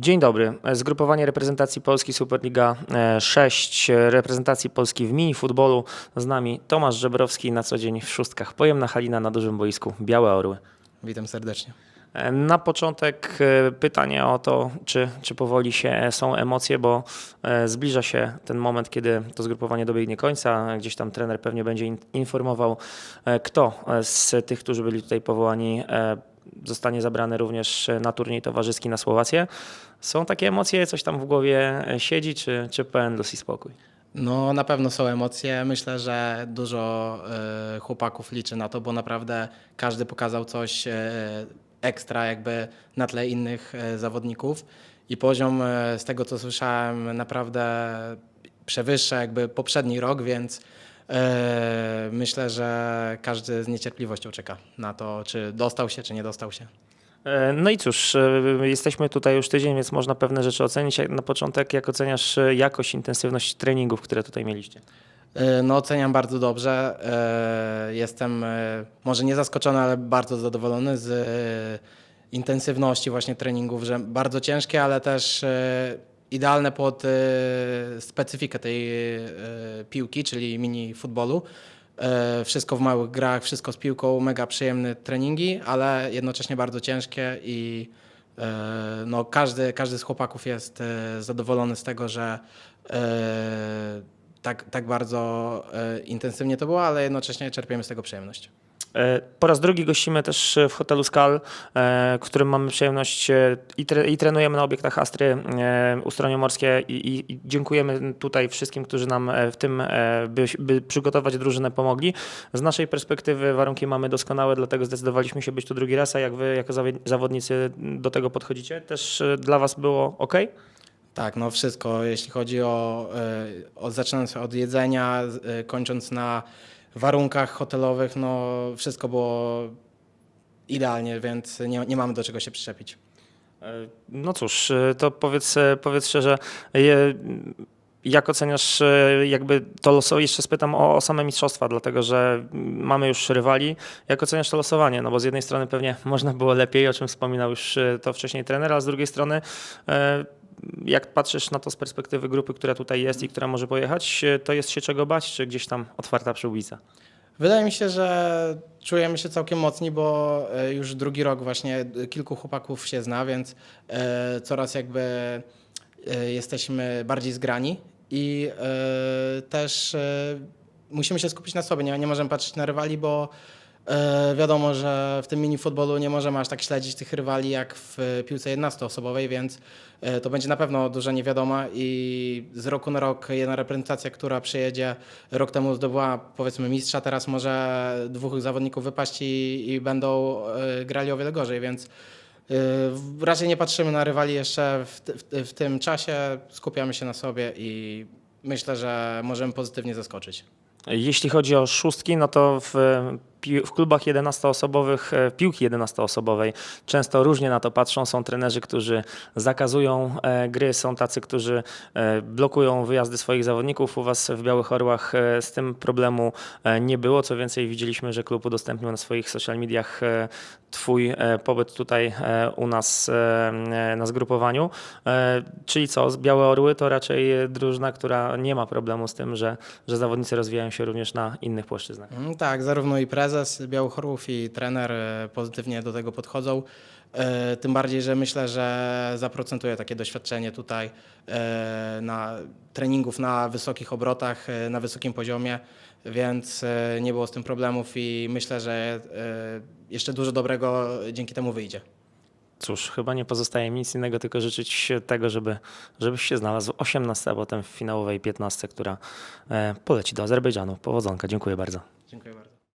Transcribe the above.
Dzień dobry. Zgrupowanie reprezentacji Polski Superliga e, 6, reprezentacji Polski w mini futbolu. Z nami Tomasz Żebrowski na co dzień w szóstkach. Pojemna Halina na dużym boisku. Białe Orły. Witam serdecznie. E, Na początek e, pytanie o to, czy, czy powoli się e, są emocje, bo e, zbliża się ten moment, kiedy to zgrupowanie dobiegnie końca. Gdzieś tam trener pewnie będzie in- informował, e, kto e, z tych, którzy byli tutaj powołani, e, zostanie zabrany również e, na turniej towarzyski na Słowację. Są takie emocje, coś tam w głowie e, siedzi, czy, czy pełen los i spokój? No na pewno są emocje. Myślę, że dużo e, chłopaków liczy na to, bo naprawdę każdy pokazał coś e, ekstra jakby na tle innych e, zawodników i poziom e, z tego co słyszałem naprawdę przewyższa jakby poprzedni rok, więc myślę, że każdy z niecierpliwością czeka na to, czy dostał się, czy nie dostał się. E, No i cóż, e, jesteśmy tutaj już tydzień, więc można pewne rzeczy ocenić. Na początek, jak oceniasz e, jakość, intensywność treningów, które tutaj mieliście? No, oceniam bardzo dobrze. Jestem może nie zaskoczony, ale bardzo zadowolony z intensywności właśnie treningów, że bardzo ciężkie, ale też idealne pod specyfikę tej piłki, czyli mini futbolu. E, Wszystko w małych grach, wszystko z piłką, mega przyjemne treningi, ale jednocześnie bardzo ciężkie i e, no, każdy, każdy z chłopaków jest e, zadowolony z tego, że tak, tak bardzo intensywnie to było, ale jednocześnie czerpiemy z tego przyjemność. E, Po raz drugi gościmy też w hotelu Skal, e, w którym mamy przyjemność e, i, tre, i trenujemy na obiektach Astry Ustronie Morskie i, i, dziękujemy tutaj wszystkim, którzy nam w tym, by, by przygotować drużynę pomogli. Z naszej perspektywy warunki mamy doskonałe, dlatego zdecydowaliśmy się być tu drugi raz, a jak wy jako zawodnicy do tego podchodzicie, też dla was było ok? Tak, no wszystko, jeśli chodzi o, o zaczynając od jedzenia, kończąc na warunkach hotelowych, no wszystko było idealnie, więc nie, nie mamy do czego się przyczepić. E, No cóż, e, to powiedz, e, powiedz szczerze, jak oceniasz e, jakby to losowanie, jeszcze spytam o, o same mistrzostwa, dlatego że mamy już rywali. Jak oceniasz to losowanie? No bo z jednej strony pewnie można było lepiej, o czym wspominał już e, to wcześniej trener, a z drugiej strony e, jak patrzysz na to z perspektywy grupy, która tutaj jest i która może pojechać, to jest się czego bać, czy gdzieś tam otwarta przyłbica? Wydaje mi się, że czujemy się całkiem mocni, bo już drugi rok właśnie kilku chłopaków się zna, więc coraz jakby jesteśmy bardziej zgrani i e, też e, musimy się skupić na sobie. Nie, nie możemy patrzeć na rywali, bo e, wiadomo, że w tym mini futbolu nie możemy aż tak śledzić tych rywali jak w piłce 11-osobowej, więc e, to będzie na pewno duża niewiadoma i z roku na rok jedna reprezentacja, która przyjedzie, rok temu zdobyła powiedzmy mistrza, teraz może dwóch zawodników wypaść i, i będą e, grali o wiele gorzej, więc e, raczej nie patrzymy na rywali jeszcze w, w, w tym czasie, skupiamy się na sobie i myślę, że możemy pozytywnie zaskoczyć. Jeśli chodzi o szóstki, no to w, w klubach 11-osobowych, e, piłki 11-osobowej często różnie na to patrzą. Są trenerzy, którzy zakazują e, gry, są tacy, którzy e, blokują wyjazdy swoich zawodników. U Was w Białych Orłach z tym problemu nie było. Co więcej, widzieliśmy, że klub udostępnił na swoich social mediach Twój pobyt tutaj u nas na zgrupowaniu. Czyli co, Białe Orły to raczej drużyna, która nie ma problemu z tym, że, że zawodnicy rozwijają się również na innych płaszczyznach. Mm, Tak, zarówno i prezes Białych Orłów i trener e, pozytywnie do tego podchodzą. E, Tym bardziej, że myślę, że zaprocentuje takie doświadczenie tutaj e, na treningów na wysokich obrotach, na wysokim poziomie, więc nie było z tym problemów i myślę, że jeszcze dużo dobrego dzięki temu wyjdzie. Cóż, chyba nie pozostaje mi nic innego, tylko życzyć tego, żeby, żebyś się znalazł 18, a potem w finałowej 15, która poleci do Azerbejdżanu. Powodzonka, dziękuję bardzo. Dziękuję bardzo.